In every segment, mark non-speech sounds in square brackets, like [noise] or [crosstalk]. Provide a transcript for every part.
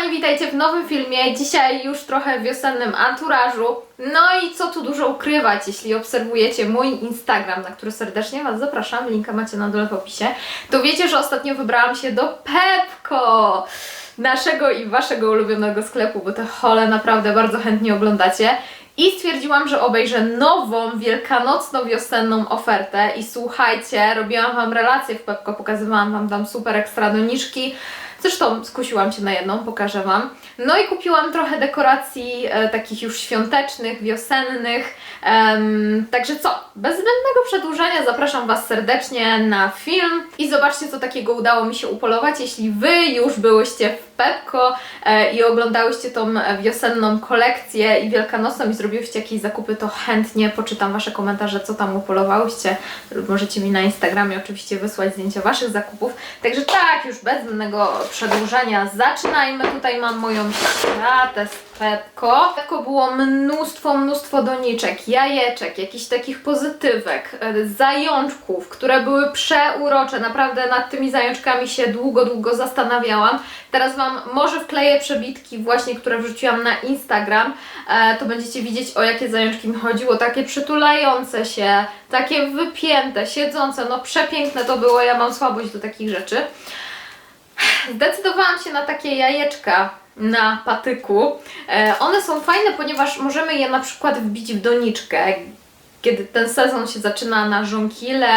kochani, witajcie w nowym filmie. Dzisiaj już trochę wiosennym anturażu. No i co tu dużo ukrywać, jeśli obserwujecie mój Instagram, na który serdecznie Was zapraszam, linka macie na dole w opisie, to wiecie, że ostatnio wybrałam się do Pepko, naszego i Waszego ulubionego sklepu, bo te hole naprawdę bardzo chętnie oglądacie. I stwierdziłam, że obejrzę nową, wielkanocno-wiosenną ofertę. I słuchajcie, robiłam Wam relacje w Pepko, pokazywałam Wam tam super ekstra doniczki. Zresztą skusiłam się na jedną, pokażę Wam. No i kupiłam trochę dekoracji e, takich już świątecznych, wiosennych. Także co, bez zbędnego przedłużania zapraszam Was serdecznie na film i zobaczcie, co takiego udało mi się upolować. Jeśli Wy już byłyście w Pepko e, i oglądałyście tą wiosenną kolekcję i wielkanocną i zrobiłyście jakieś zakupy, to chętnie poczytam Wasze komentarze, co tam upolowałyście. Lub możecie mi na Instagramie oczywiście wysłać zdjęcia Waszych zakupów. Także tak, już bez zbędnego przedłużania zaczynajmy. Tutaj mam moją światę z Pepko. Pepko było mnóstwo, mnóstwo doniczek, jajeczek, jakichś takich pozytywek, e, zajączków, które były przeurocze. Naprawdę nad tymi zajączkami się długo, długo zastanawiałam. Teraz Wam może wkleję przebitki właśnie, które wrzuciłam na Instagram. E, to będziecie widzieć o jakie zajączki mi chodziło. Takie przytulające się, takie wypięte, siedzące. No przepiękne to było. Ja mam słabość do takich rzeczy. Zdecydowałam się na takie jajeczka na patyku. E, one są fajne, ponieważ możemy je na przykład wbić w doniczkę. Kiedy ten sezon się zaczyna na żonkile,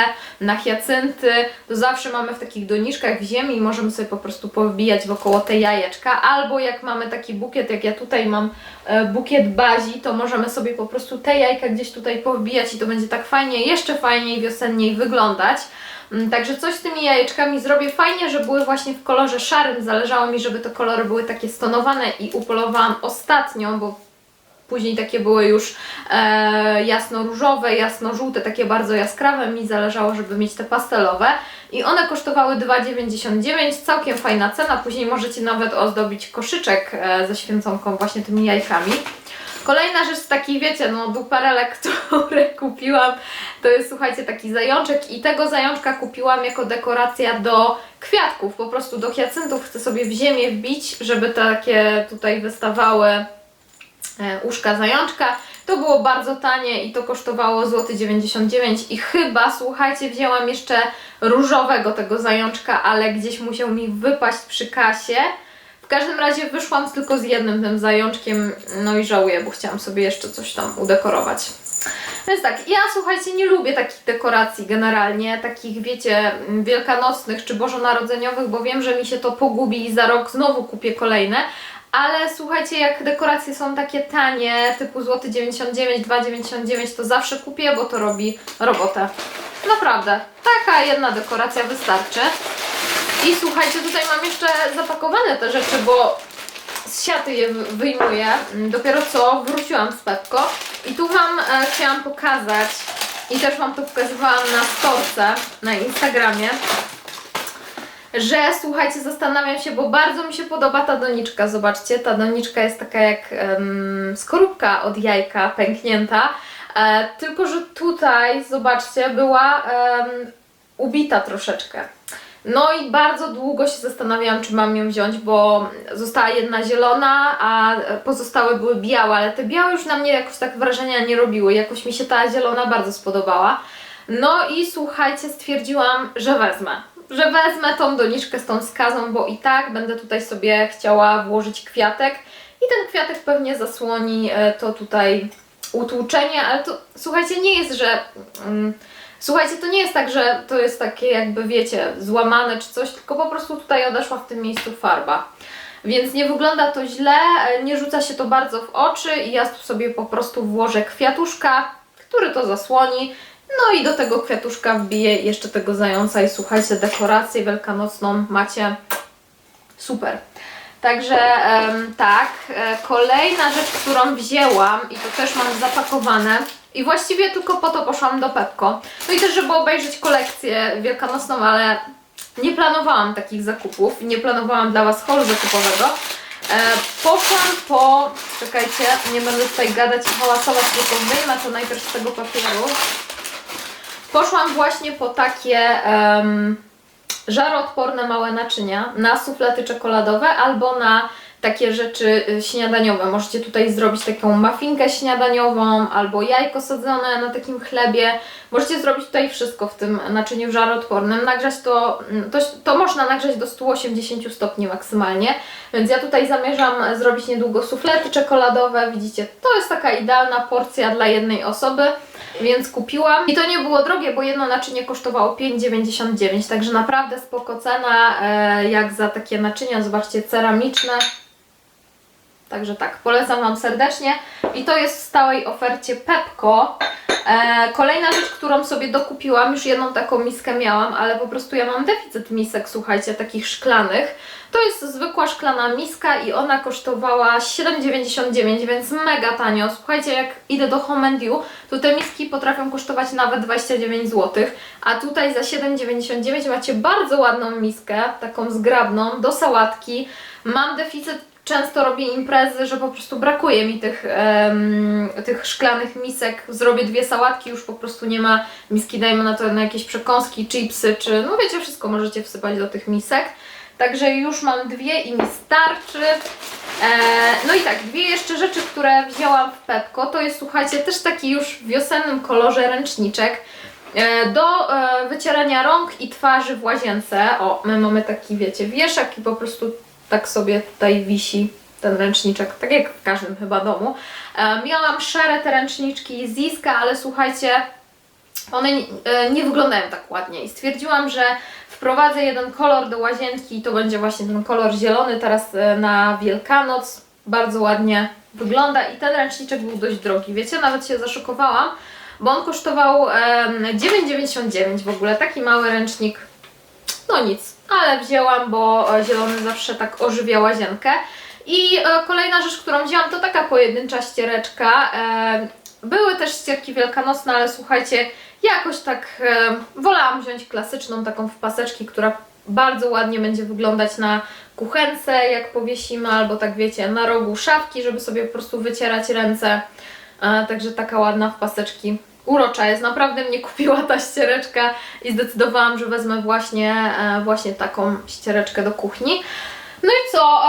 na hiacynty, to zawsze mamy w takich doniczkach w ziemi i możemy sobie po prostu powbijać wokoło te jajeczka. Albo jak mamy taki bukiet, jak ja tutaj mam e, bukiet bazii, to możemy sobie po prostu te jajka gdzieś tutaj powbijać i to będzie tak fajnie, jeszcze fajniej wiosenniej wyglądać. Mm, Także coś z tymi jajeczkami zrobię fajnie, że były właśnie w kolorze szarym. Zależało mi, żeby te kolory były takie stonowane i upolowałam ostatnio, bo później takie były już e, jasno-różowe, jasno-żółte, takie bardzo jaskrawe. Mi zależało, żeby mieć te pastelowe. I one kosztowały 2,99, całkiem fajna cena. Później możecie nawet ozdobić koszyczek e, ze święconką właśnie tymi jajkami. Kolejna rzecz z takich, wiecie, no duperelek, [laughs] które kupiłam, to jest, słuchajcie, taki zajączek i tego zajączka kupiłam jako dekoracja do kwiatków, po prostu do hiacyntów chcę sobie w ziemię wbić, żeby takie tutaj wystawały uszka zajączka. To było bardzo tanie i to kosztowało złoty 99 i chyba, słuchajcie, wzięłam jeszcze różowego tego zajączka, ale gdzieś musiał mi wypaść przy kasie. W każdym razie wyszłam tylko z jednym tym zajączkiem, no i żałuję, bo chciałam sobie jeszcze coś tam udekorować. Więc tak, ja słuchajcie, nie lubię takich dekoracji generalnie, takich wiecie, mm, wielkanocnych czy bożonarodzeniowych, bo wiem, że mi się to pogubi i za rok znowu kupię kolejne. Ale słuchajcie, jak dekoracje są takie tanie, typu złoty 99, 2,99, to zawsze kupię, bo to robi robotę. Naprawdę, taka jedna dekoracja wystarczy. I słuchajcie, tutaj mam jeszcze zapakowane te rzeczy, bo z siaty je wy- wyjmuję. Mm, Dopiero co wróciłam z Pepko. I tu Wam e, chciałam pokazać, i też Wam to pokazywałam na storce, na Instagramie, że słuchajcie, zastanawiam się, bo bardzo mi się podoba ta doniczka. Zobaczcie, ta doniczka jest taka jak em, skorupka od jajka pęknięta. E, tylko, że tutaj, zobaczcie, była em, ubita troszeczkę. No i bardzo długo się zastanawiałam, czy mam ją wziąć, bo została jedna zielona, a pozostałe były białe, ale te białe już na mnie jakoś tak wrażenia nie robiły. Jakoś mi się ta zielona bardzo spodobała. No i słuchajcie, stwierdziłam, że wezmę. Że wezmę tą doniczkę z tą skazą, bo i tak będę tutaj sobie chciała włożyć kwiatek i ten kwiatek pewnie zasłoni e, to tutaj utłuczenie, ale to słuchajcie, nie jest, że. Mm, Słuchajcie, to nie jest tak, że to jest takie jakby, wiecie, złamane czy coś, tylko po prostu tutaj odeszła w tym miejscu farba. Więc nie wygląda to źle, nie rzuca się to bardzo w oczy i ja tu sobie po prostu włożę kwiatuszka, który to zasłoni. No i do tego kwiatuszka wbiję jeszcze tego zająca i słuchajcie, dekorację wielkanocną macie super. Także tak, e, kolejna rzecz, którą wzięłam i to też mam zapakowane i właściwie tylko po to poszłam do Pepko. No i też, żeby obejrzeć kolekcję wielkanocną, ale nie planowałam takich zakupów, nie planowałam dla Was holu zakupowego. E, poszłam po, czekajcie, nie będę tutaj gadać i hałasować, tylko wyjmę to najpierw z tego papieru. Poszłam właśnie po takie em, żaroodporne małe naczynia na suflety czekoladowe albo na takie rzeczy y, śniadaniowe. Możecie tutaj zrobić taką muffinkę śniadaniową albo jajko sadzone na takim chlebie. Możecie zrobić tutaj wszystko w tym naczyniu żaroodpornym. Nagrzać to, mm, to, to można nagrzać do 180 stopni maksymalnie. Więc ja tutaj zamierzam zrobić niedługo suflety czekoladowe. Widzicie, to jest taka idealna porcja dla jednej osoby, więc kupiłam. I to nie było drogie, bo jedno naczynie kosztowało 5,99, także naprawdę spoko cena, e, jak za takie naczynia, zobaczcie, ceramiczne. Także tak, polecam Wam serdecznie. I to jest w stałej ofercie Pepko. E, kolejna rzecz, którą sobie dokupiłam, już jedną taką miskę miałam, ale po prostu ja mam deficyt misek, słuchajcie, takich szklanych. To jest zwykła szklana miska i ona kosztowała 7,99, więc mega tanio. Słuchajcie, jak idę do Home and You, to te miski potrafią kosztować nawet 29 zł, a tutaj za 7,99 macie bardzo ładną miskę, taką zgrabną, do sałatki. Mam deficyt często robię imprezy, że po prostu brakuje mi tych, tych szklanych misek. Zrobię dwie sałatki, już po prostu nie ma miski, dajmy na to na jakieś przekąski, chipsy, czy no wiecie, wszystko możecie wsypać do tych misek. Także już mam dwie i mi starczy. E, no i tak, dwie jeszcze rzeczy, które wzięłam w Pepko, to jest słuchajcie, też taki już w wiosennym kolorze ręczniczek. E, Do e, wycierania rąk i twarzy w łazience. O, my mamy taki, wiecie, wieszak i po prostu tak sobie tutaj wisi ten ręczniczek, tak jak w każdym chyba domu. E, Miałam szare te ręczniczki z Ziska, ale słuchajcie, one nie, e, nie wyglądają tak ładnie. I stwierdziłam, że wprowadzę jeden kolor do łazienki i to będzie właśnie ten kolor zielony. Teraz e, na Wielkanoc. Bardzo ładnie wygląda i ten ręczniczek był dość drogi, wiecie, nawet się zaszokowałam, bo on kosztował em, 9,99 w ogóle, taki mały ręcznik. No nic, ale wzięłam, bo e, zielony zawsze tak ożywia łazienkę. I e, kolejna rzecz, którą wzięłam, to taka pojedyncza ściereczka. E, były też ścierki wielkanocne, ale słuchajcie, jakoś tak wolałam wziąć klasyczną, taką w paseczki, która bardzo ładnie będzie wyglądać na kuchence, jak powiesimy, albo tak wiecie, na rogu szafki, żeby sobie po prostu wycierać ręce. Także taka ładna w paseczki. Urocza jest, naprawdę mnie [laughs] kupiła ta ściereczka i zdecydowałam, że wezmę właśnie, e, właśnie taką ściereczkę do kuchni. No i co?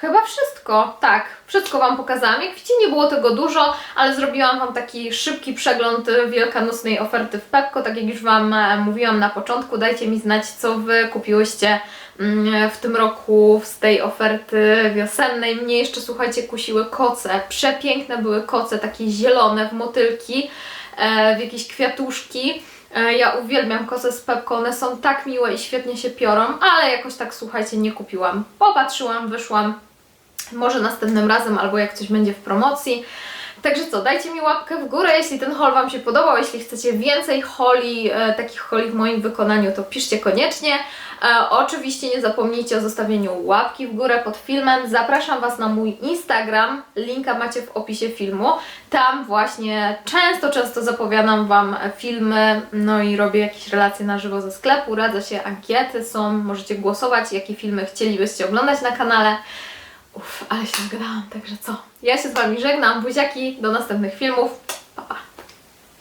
Chyba wszystko, tak. Wszystko Wam pokazałam. Jak widzicie, nie było tego dużo, ale zrobiłam Wam taki szybki przegląd wielkanocnej oferty w Pepko. Tak jak już Wam e, mówiłam na początku, dajcie mi znać, co Wy kupiłyście mm, w tym roku z tej oferty wiosennej. Mnie jeszcze, słuchajcie, kusiły koce. Przepiękne były koce, takie zielone w motylki, e, w jakieś kwiatuszki. E, Ja uwielbiam koce z Pepko, one są tak miłe i świetnie się piorą, ale jakoś tak, słuchajcie, nie kupiłam. Popatrzyłam, wyszłam, może następnym razem, albo jak coś będzie w promocji. Także co, dajcie mi łapkę w górę, jeśli ten haul Wam się podobał, jeśli chcecie więcej holi, e, takich holi w moim wykonaniu, to piszcie koniecznie. E, oczywiście nie zapomnijcie o zostawieniu łapki w górę pod filmem. Zapraszam Was na mój Instagram, linka macie w opisie filmu. Tam właśnie często, często zapowiadam Wam filmy, no i robię jakieś relacje na żywo ze sklepu, radzę się, ankiety są, możecie głosować, jakie filmy chcielibyście oglądać na kanale. Uff, ale się nagadałam, także co? Ja się z Wami żegnam, buziaki, do następnych filmów.